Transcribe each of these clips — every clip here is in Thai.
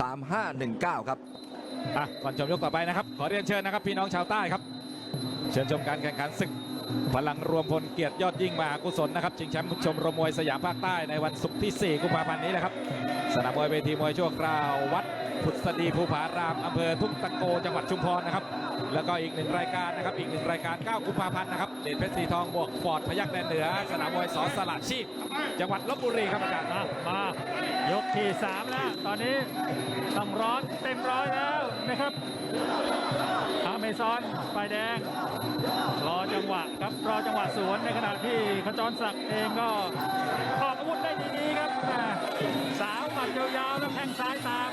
3519 ครับ อะก่อนชมยกต่อไปนะครับ ขอเรียนเชิญนะครับ พี่น้องชาวใต้ครับ เชิญชมการแข่งขันศึก พลังรวมพลเกียรติยอดยิ่งมากุศลนะครับชิงแชมป์ชมรมมวยสยามภาคใต้ในวันศุกร์ที่ 4 กุมภาพันธ์นี้นะครับ สนามมวยเวทีมวยชั่วคราว วัดพุทธดีภูผารามอำเภอทุ่งตะโกจังหวัดชุมพรนะครับ แล้วก็อีกหนึ่งรายการนะครับ อีกหนึ่งรายการ 9 กุมภาพันธ์นะครับเดชเพชรสีทองบวกฟอร์ดพยักแดนเหนือ สนามมวยสอสละชีพ จังหวัดลบบุรีครับอาจารย์มามายกที่ 3 แล้ว ตอนนี้ต้องร้อนเต็มร้อยแล้ว นะครับอเมซอนฝ่ายแดง รอจังหวะครับรอจังหวะสวนในขณะที่ขจรศักดิ์เองก็ออกอาวุธได้ดีๆครับสาวหมัดยาวๆแล้วแทงซ้ายตาม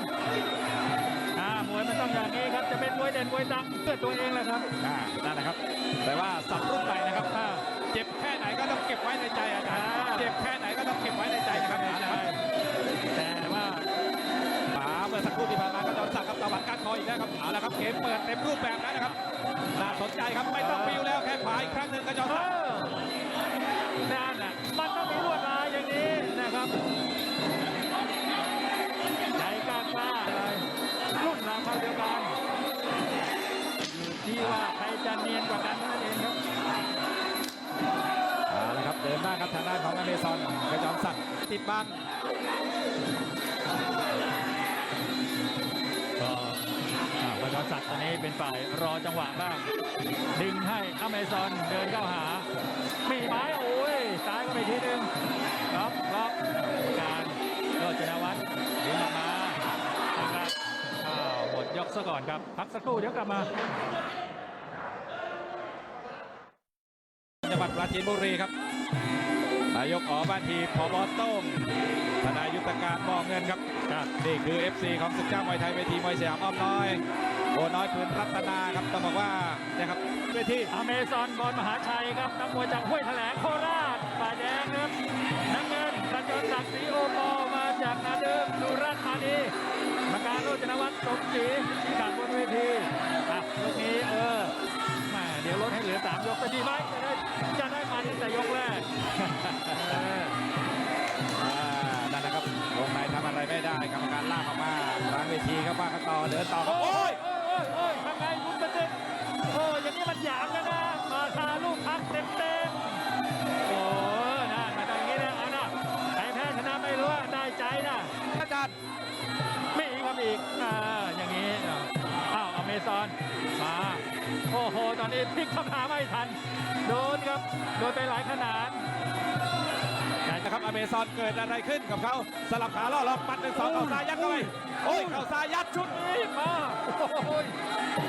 อ่ามวยมันต้องอย่างนี้ครับจะเป็นมวยเด่นมวยดังเพื่อตัวเองแหละครับอ่านั่นนะครับ แต่ว่าสับรุ่นใหม่นะครับ เอาละครับเกมเปิดเต็มรูปแบบแล้วนะครับ น่าสนใจครับไม่ต้องปิวแล้วแค่ขวาอีกครั้งหนึ่งก็จอนเอสักดิ์อนั่นน่ะมันต้องมีลวดลายอย่างนี้นะครับใจกล้ากล้าเลยรุ่นราวคราวเดียวกันอยู่ที่ว่าใครจะเนียนกว่ากันนั่นเองครับเอาละครับเดินหน้าครับทางด้านของอเมซอนกระจอมศักดิ์ติดบัง เป็นฝ่ายรอจังหวะบ้าง ดึงให้อเมซอนเดินเข้าหา มีไม้โอ้ยซ้ายก็ไปทีหนึ่งล็อกล็อกการโรจนวัฒน์ดึงออกมานะครับอ้าวหมดยกซะก่อนครับ พักสักครู่เดี๋ยวกลับมาจังหวัดปราจีนบุรีครับนายกอ๋อบ้านทีพบโต้งธนายุทธการมองเงินครับครับ นี่คือ FC ของศึกเจ้ามวยไทยเวทีมวยสยามอ้อมน้อย โอน้อยปืนรัตนาครับต้องบอกว่าเนี่ยครับเวทีอเมซอนบอลมหาชัยครับนักมวยจากห้วยแถลงโคราชฝ่ายแดงครับน้ำเงินกระจรศักดิ์ศรีโอปอมาจากนาเดิมสุราษฎร์ธานีมาการโรจนวัฒน์สมศรีที่การบนเวทีอะยกนี้เออแหม่เดี๋ยวลดให้เหลือสามยกจะดีไหมจะได้จะได้มาตั้งแต่ยกแรกเอออ่านั่นแหละครับวงในทำอะไรไม่ได้กรรมการลากออกมากลางเวทีครับว่ากันต่อเดินต่อครับโอ้โอ้ย ยโอ้ยโอ้ยทำไงคุณประสิทธิ์โอ้ยอย่างนี้มันหยามแล้วนะมาทาลูกพักเต็มเต็มโอ้ยนะมาตรงนี้นะเอานะใครแพ้ชนะไม่รู้อะได้ใจนะอาจารย์ไมีอีกครับอีกอ่าอย่างนี้อ้าวอเมซอนมาโอ้โหตอนนี้พลิกคำถามไม่ทันโดนครับโดนไปหลายขนาด ครับอเมซอนเกิดอะไรขึ้นกับเขาสลับขาล่อล็อกปัดหนึ่งสองเข่าซ้ายยัดเข้าไปโอ้ยเข่าซ้ายยัดชุดนี่มาโอ้โห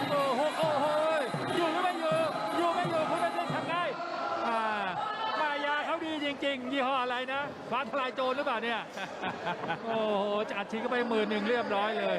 โอ้โหโอ้โหอยู่หรือไม่อยู่อยู่ไม่อยู่คุณไม่ได้ทำไงอ่ามายาเขาดีจริง ๆ ยี่ห้ออะไรนะฟ้าทลายโจรหรือเปล่าเนี่ยโอ้โหอัดฉีดเข้าไปหมื่นหนึ่งเรียบร้อยเลย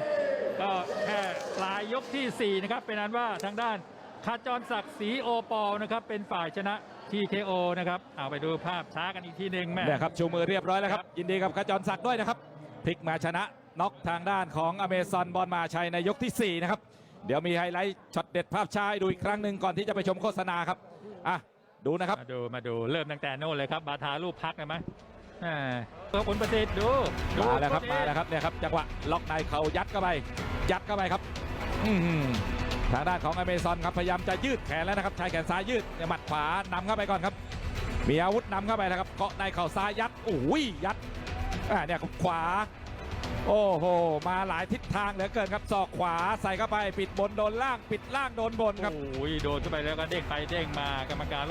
ก็แค่ปลายยกทีสี่4 นะครับเป็นนั้นว่าทางด้าน ขจรศักดิ์ศรีโอปอลนะครับ เป็นฝ่ายชนะ TKO นะครับ เอาไปดูภาพช้ากันอีกทีหนึ่งแม่เนี่ยครับชูมือเรียบร้อยแล้วครับครับ ยินดีกับขจรศักดิ์ด้วยนะครับพลิกมาชนะน็อกทางด้านของอเมซอนบอลมาชัยในยกที่ 4 นะครับ เดี๋ยวมีไฮไลท์ช็อตเด็ดภาพช้าให้ดูอีกครั้งหนึ่งก่อนที่จะไปชมโฆษณาครับอะดูนะครับ มาดูมาดูเริ่มตั้งแต่โน่นเลยครับ บาทารูปพักนะไหมอ่าตัวผลประสิทธิ์ดูดูมาแล้วครับตัวมาเองแล้วครับเนี่ยครับจังหวะล็อกในเขายัดเข้าไปยัดเข้าไปครับ อื้อหือ ทางด้านของอเมซอนครับพยายามจะยืดแขนแล้วนะครับใช้แขนซ้ายยืดหมัดขวานำเข้าไปก่อนครับ มีอาวุธนำเข้าไปนะครับเกาะในเข่าซ้ายยัดโอ้ยยัดอ่าเนี่ยขวา โอ้โหมาหลายทิศทางเหลือเกินครับศอกขวาใส่เข้าไปปิดบนโดนล่าง ปิดล่างโดนบนครับโอ้ยโดนเข้าไปแล้วก็เด้งไปเด้งมากรรมการ